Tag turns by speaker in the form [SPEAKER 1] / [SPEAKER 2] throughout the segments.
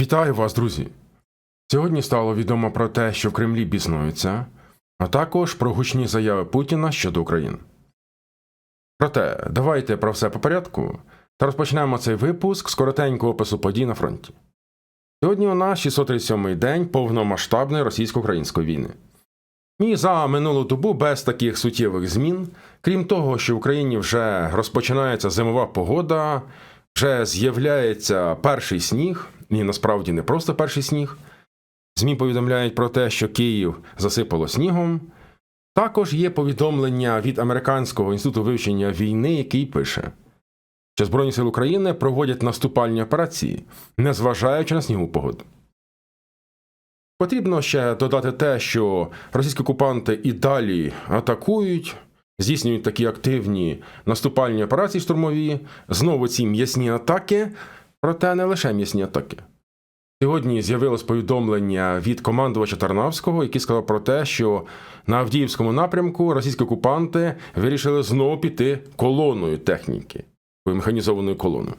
[SPEAKER 1] Вітаю вас, друзі! Сьогодні стало відомо про те, що в Кремлі біснуються, а також про гучні заяви Путіна щодо України. Проте, давайте про все по порядку та розпочнемо цей випуск з коротенького опису подій на фронті. Сьогодні у нас 637-й день повномасштабної російсько-української війни. І за минулу добу без таких суттєвих змін, крім того, що в Україні вже розпочинається зимова погода, вже з'являється перший сніг, і насправді не просто перший сніг. ЗМІ повідомляють про те, що Київ засипало снігом. Також є повідомлення від Американського інституту вивчення війни, який пише, що Збройні сили України проводять наступальні операції, незважаючи на снігу погоду. Потрібно ще додати те, що російські окупанти і далі атакують, здійснюють такі активні наступальні операції штурмові, знову ці м'ясні атаки, проте не лише м'ясні атаки. Сьогодні з'явилось повідомлення від командувача Тарнавського, який сказав про те, що на Авдіївському напрямку російські окупанти вирішили знову піти колоною техніки, механізованою колоною.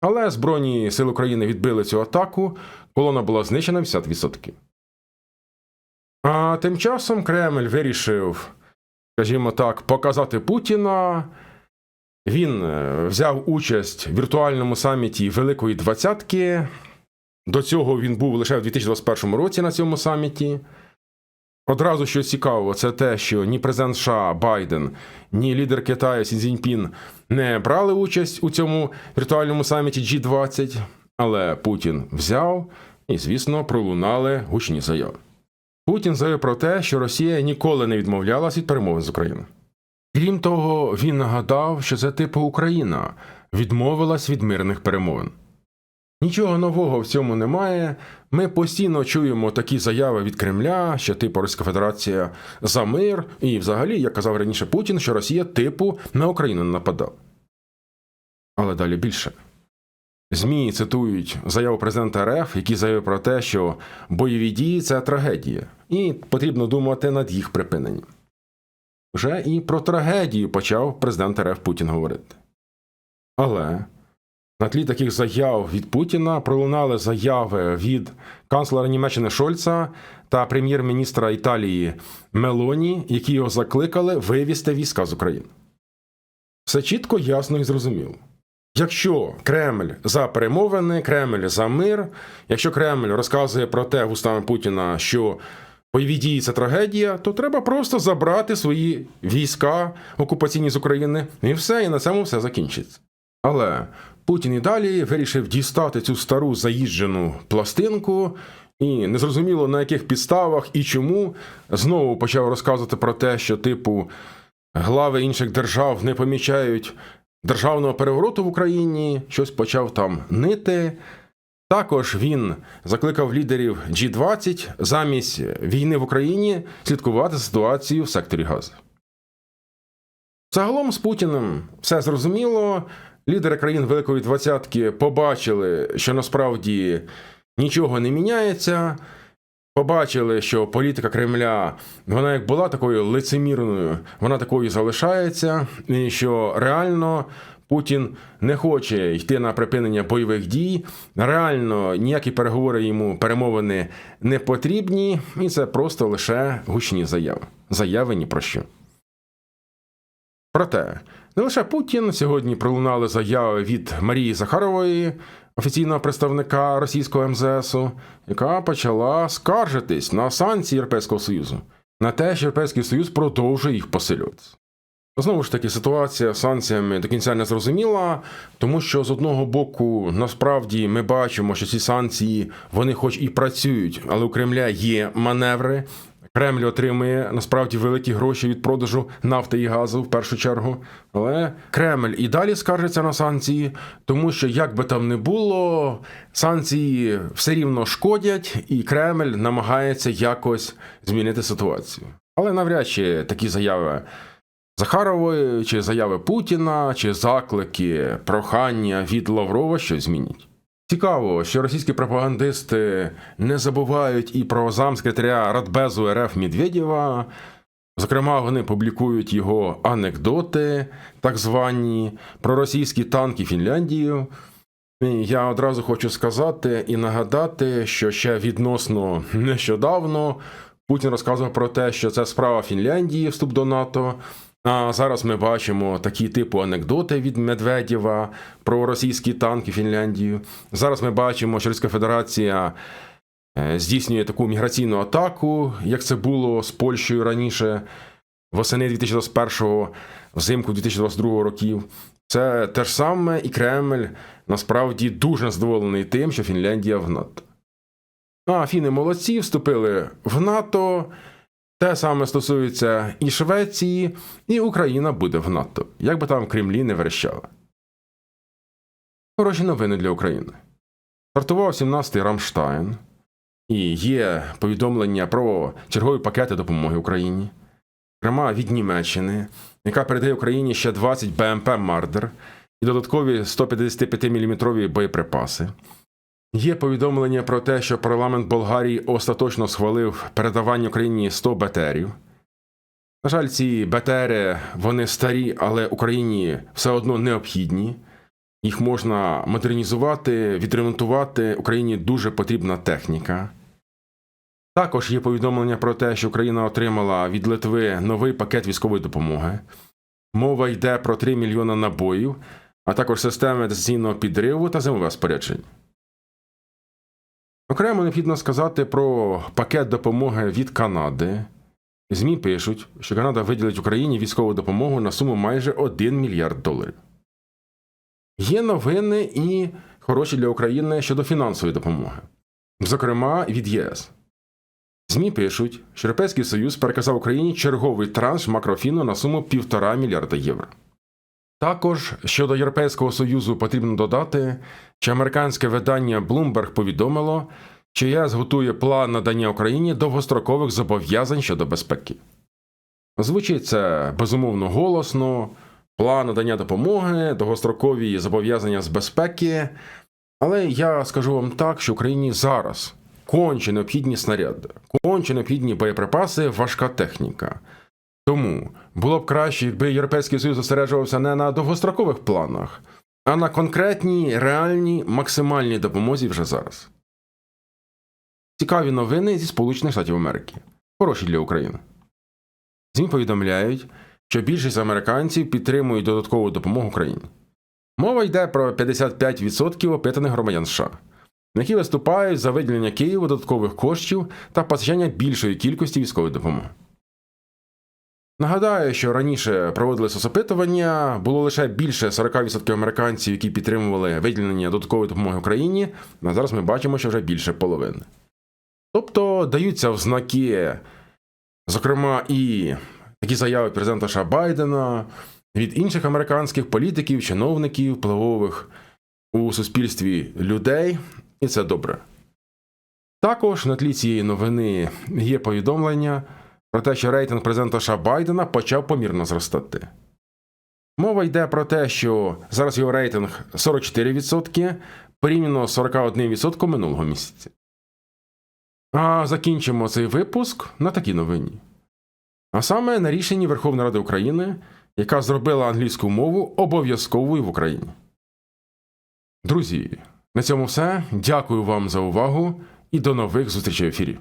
[SPEAKER 1] Але Збройні сили України відбили цю атаку, колона була знищена 50%. А тим часом Кремль вирішив, скажімо так, показати Путіна. Він е, взяв участь в віртуальному саміті Великої Двадцятки. До цього він був лише в 2021 році на цьому саміті. Одразу що цікаво, це те, що ні президент США Байден, ні лідер Китаю Сі Цзіньпін не брали участь у цьому віртуальному саміті G20, але Путін взяв і, звісно, пролунали гучні заяви. Путін заявив про те, що Росія ніколи не відмовлялась від перемовин з Україною. Крім того, він нагадав, що це типу Україна відмовилась від мирних перемовин. Нічого нового в цьому немає. Ми постійно чуємо такі заяви від Кремля, що типу Російська Федерація за мир, і взагалі, як казав раніше Путін, що Росія типу на Україну нападала. Але далі більше. ЗМІ цитують заяву президента РФ, який заявив про те, що бойові дії це трагедія, і потрібно думати над їх припиненням. Вже і про трагедію почав президент РФ Путін говорити. Але на тлі таких заяв від Путіна пролунали заяви від канцлера Німеччини Шольца та прем'єр-міністра Італії Мелоні, які його закликали вивізти війська з України. Все чітко, ясно і зрозуміло. Якщо Кремль за перемовини, Кремль за мир, якщо Кремль розказує про те вустами Путіна, що бойові дії це трагедія, то треба просто забрати свої війська окупаційні з України, і все, і на цьому все закінчиться. Але Путін і далі вирішив дістати цю стару заїжджену пластинку, і незрозуміло на яких підставах і чому знову почав розказувати про те, що, типу, глави інших держав не помічають державного перевороту в Україні, щось почав там нити. Також він закликав лідерів G20 замість війни в Україні слідкувати за ситуацією в секторі газу. Загалом з Путіним все зрозуміло. Лідери країн Великої Двадцятки побачили, що насправді нічого не міняється. Побачили, що політика Кремля, вона як була такою лицемірною, вона такою залишається, і що реально Путін не хоче йти на припинення бойових дій. Реально ніякі переговори йому перемовини не потрібні, і це просто лише гучні заяви. Заяви ні про що. Проте не лише Путін сьогодні пролунали заяви від Марії Захарової, офіційного представника російського МЗСу, яка почала скаржитись на санкції Європейського Союзу, на те, що Європейський Союз продовжує їх посилювати. Знову ж таки, ситуація з санкціями до кінця не зрозуміла, тому що з одного боку, насправді, ми бачимо, що ці санкції вони, хоч і працюють, але у Кремля є маневри. Кремль отримує насправді великі гроші від продажу нафти і газу в першу чергу. Але Кремль і далі скаржиться на санкції, тому що як би там не було, санкції все рівно шкодять, і Кремль намагається якось змінити ситуацію. Але навряд чи такі заяви. Захарової, чи заяви Путіна, чи заклики, прохання від Лаврова щось змінять. Цікаво, що російські пропагандисти не забувають і про замсекретаря Радбезу РФ Медведєва. Зокрема, вони публікують його анекдоти, так звані, про російські танки Фінляндію. Я одразу хочу сказати і нагадати, що ще відносно нещодавно Путін розказував про те, що це справа Фінляндії вступ до НАТО. А зараз ми бачимо такі типу анекдоти від Медведєва про російські танки Фінляндію. Зараз ми бачимо, що Російська Федерація е, здійснює таку міграційну атаку, як це було з Польщею раніше, восени 2021-го, взимку 2022 років. Це те ж саме, і Кремль насправді дуже задоволений тим, що Фінляндія в НАТО. А фіни молодці, вступили в НАТО. Те саме стосується і Швеції, і Україна буде в НАТО, як би там Кремлі не верещала. Хороші новини для України. Стартував 17-й Рамштайн, і є повідомлення про чергові пакети допомоги Україні, зокрема від Німеччини, яка передає Україні ще 20 БМП Мардер і додаткові 155-мм боєприпаси. Є повідомлення про те, що парламент Болгарії остаточно схвалив передавання Україні 100 БТРів. На жаль, ці БТРи вони старі, але Україні все одно необхідні. Їх можна модернізувати, відремонтувати. Україні дуже потрібна техніка. Також є повідомлення про те, що Україна отримала від Литви новий пакет військової допомоги. Мова йде про 3 мільйона набоїв, а також системи дистанційного підриву та зимове спорядження. Окремо необхідно сказати про пакет допомоги від Канади. ЗМІ пишуть, що Канада виділить Україні військову допомогу на суму майже 1 мільярд доларів. Є новини і хороші для України щодо фінансової допомоги, зокрема від ЄС. ЗМІ пишуть, що Європейський Союз переказав Україні черговий транш макрофіну на суму 1,5 мільярда євро. Також щодо Європейського Союзу потрібно додати, що американське видання Bloomberg повідомило, що ЄС готує план надання Україні довгострокових зобов'язань щодо безпеки. Звучить це безумовно голосно, план надання допомоги, довгострокові зобов'язання з безпеки. Але я скажу вам так, що Україні зараз конче необхідні снаряди, конче необхідні боєприпаси, важка техніка. Тому було б краще, якби Європейський Союз зосереджувався не на довгострокових планах, а на конкретній, реальній, максимальній допомозі вже зараз. Цікаві новини зі Сполучених Штатів Америки. Хороші для України. ЗМІ повідомляють, що більшість американців підтримують додаткову допомогу Україні. Мова йде про 55% опитаних громадян США, які виступають за виділення Києву додаткових коштів та постачання більшої кількості військової допомоги. Нагадаю, що раніше проводили соцопитування, було лише більше 40% американців, які підтримували виділення додаткової допомоги Україні, а зараз ми бачимо, що вже більше половини. Тобто даються в знаки, зокрема, і такі заяви президента США Байдена від інших американських політиків, чиновників, впливових у суспільстві людей, і це добре. Також на тлі цієї новини є повідомлення про те, що рейтинг президента США Байдена почав помірно зростати. Мова йде про те, що зараз його рейтинг 44% порівняно з 41% минулого місяця. А закінчимо цей випуск на такій новині. А саме на рішенні Верховної Ради України, яка зробила англійську мову обов'язковою в Україні. Друзі, на цьому все. Дякую вам за увагу і до нових зустрічей в ефірі.